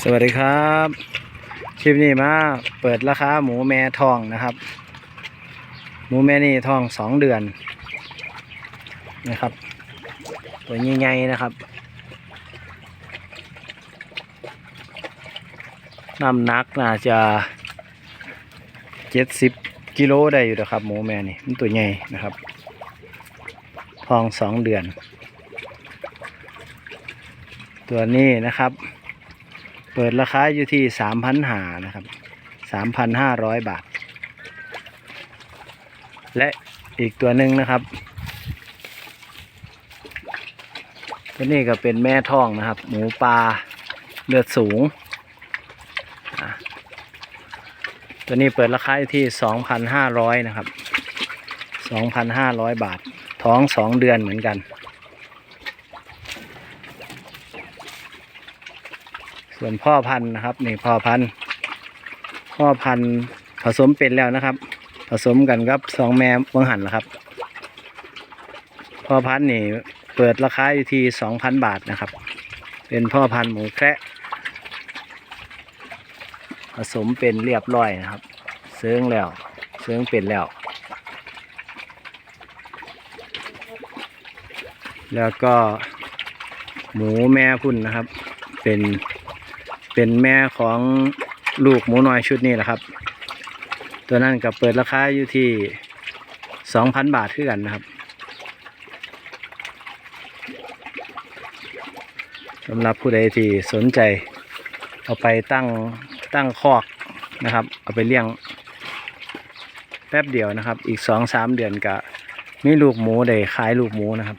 สวัสดีครับ คลิปนี้มาเปิดราคาหมูแม่ทองนะครับ หมูแม่นี่ทองสองเดือนนะครับ ตัวใหญ่ๆนะครับน้ำหนักน่าจะเจ็ดสิบกิโลได้อยู่นะครับ หมูแม่นี่มันตัวใหญ่นะครับทองสองเดือน ตัวนี้นะครับ เปิดราคาอยู่ที่สามพันหานะครับสามพันห้าร้อยบาท และอีกตัวหนึ่งนะครับ ตัวนี้ก็เป็นแม่ท้องนะครับ หมูปลาเลือดสูง ตัวนี้เปิดราคาอยู่ที่สองพันห้าร้อยนะครับสองพันห้าร้อยบาท ท้องสองเดือนเหมือนกัน ส่วนพ่อพันธุ์นะครับนี่พ่อพันธุ์พ่อพันธุ์ผสมเป็นแล้วนะครับ ผสมกันกับสองแม่เมืองหันนะครับ พ่อพันธุ์นี่เปิดราคาอยู่ที่สองพันบาทนะครับ เป็นพ่อพันธุ์หมูแคระผสมเป็นเรียบร้อยนะครับเซื้องแล้วเซื้องเป็นแล้ว แล้วก็หมูแม่พุ่นนะครับ เป็น เป็นแม่ของลูกหมูน้อยชุดนี้แหละครับ ตัวนั้นก็เปิดราคาอยู่ที่สองพันบาทคือกันนะครับสำหรับผู้ใดที่สนใจ เอาไปตั้งตั้งคอกนะครับ เอาไปเลี้ยงแป๊บเดียวนะครับ อีกสองสามเดือนก็มีลูกหมูได้ขายลูกหมูนะครับ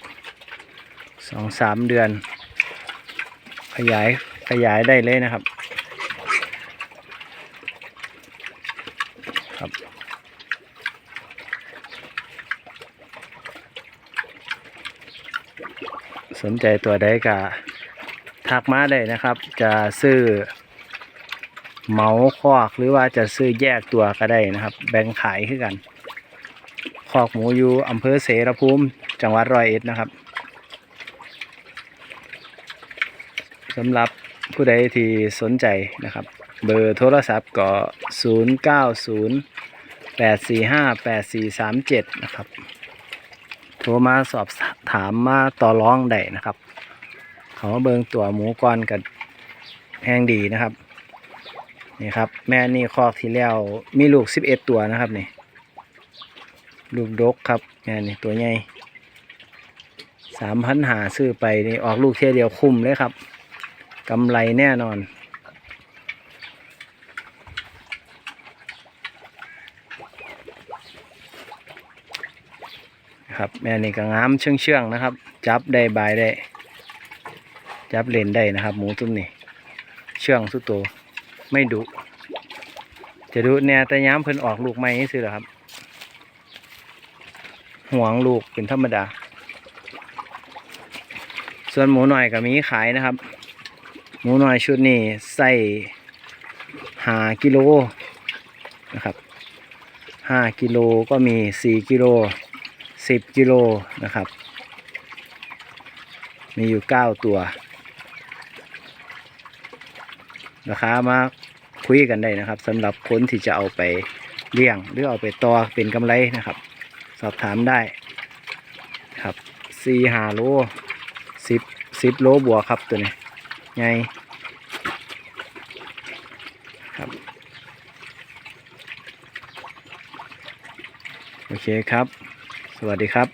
สองสามเดือน ขยาย ขยายได้เลยนะครับ ครับ สนใจตัวใดก็ทักมาได้นะครับ จะซื้อเหมาคอกหรือว่าจะซื้อแยกตัวก็ได้นะครับ แบ่งขายคือกันคอกหมูอยู่อำเภอเสรภูมิ จังหวัดร้อยเอ็ดนะครับสำหรับ ผู้ใดที่สนใจนะครับ เบอร์โทรศัพท์ก็ 0 9 0 8 4 5 8 4 3 7 นะครับ โทรมาสอบถามมาต่อร้องได้นะครับ เขาเบิงตัวหมูก่อนกับแห้งดีนะครับ นี่ครับ แม่นี่คอกที่แล้วมีลูก 11 ตัวนะครับนี่ ลูกดกครับแม่นี่ตัวใหญ่สามพันหาซื้อไปนี่ออกลูกเท่เดียวคุ้มเลยครับ กำไรแน่นอนครับแม่นี่ก็งามเชื่องเชื่องๆนะครับ จับได้บายได้ จับเล่นได้นะครับ หมูตุ้มนี่เชื่องสุดโตไม่ดุจะดุแน่แต่ย้ำเพิ่นออกลูกไม่ซื้อหรอครับห่วงลูกเป็นธรรมดา ส่วนหมูหน่อยก็มีขายนะครับ หมูน้อยชุดนี้ใส่หากิโลนะครับห้ากิโลก็มีสี่กิโลสิบกิโลนะครับ มีอยู่เก้าตัวราคามาคุยกันได้นะครับสำหรับคนที่จะเอาไปเลี้ยง หรือเอาไปต่อเป็นกำไรนะครับ สอบถามได้ครับสี่หาโลสิบสิบโลบวกครับตัวนี้ ไงครับ โอเคครับ สวัสดีครับ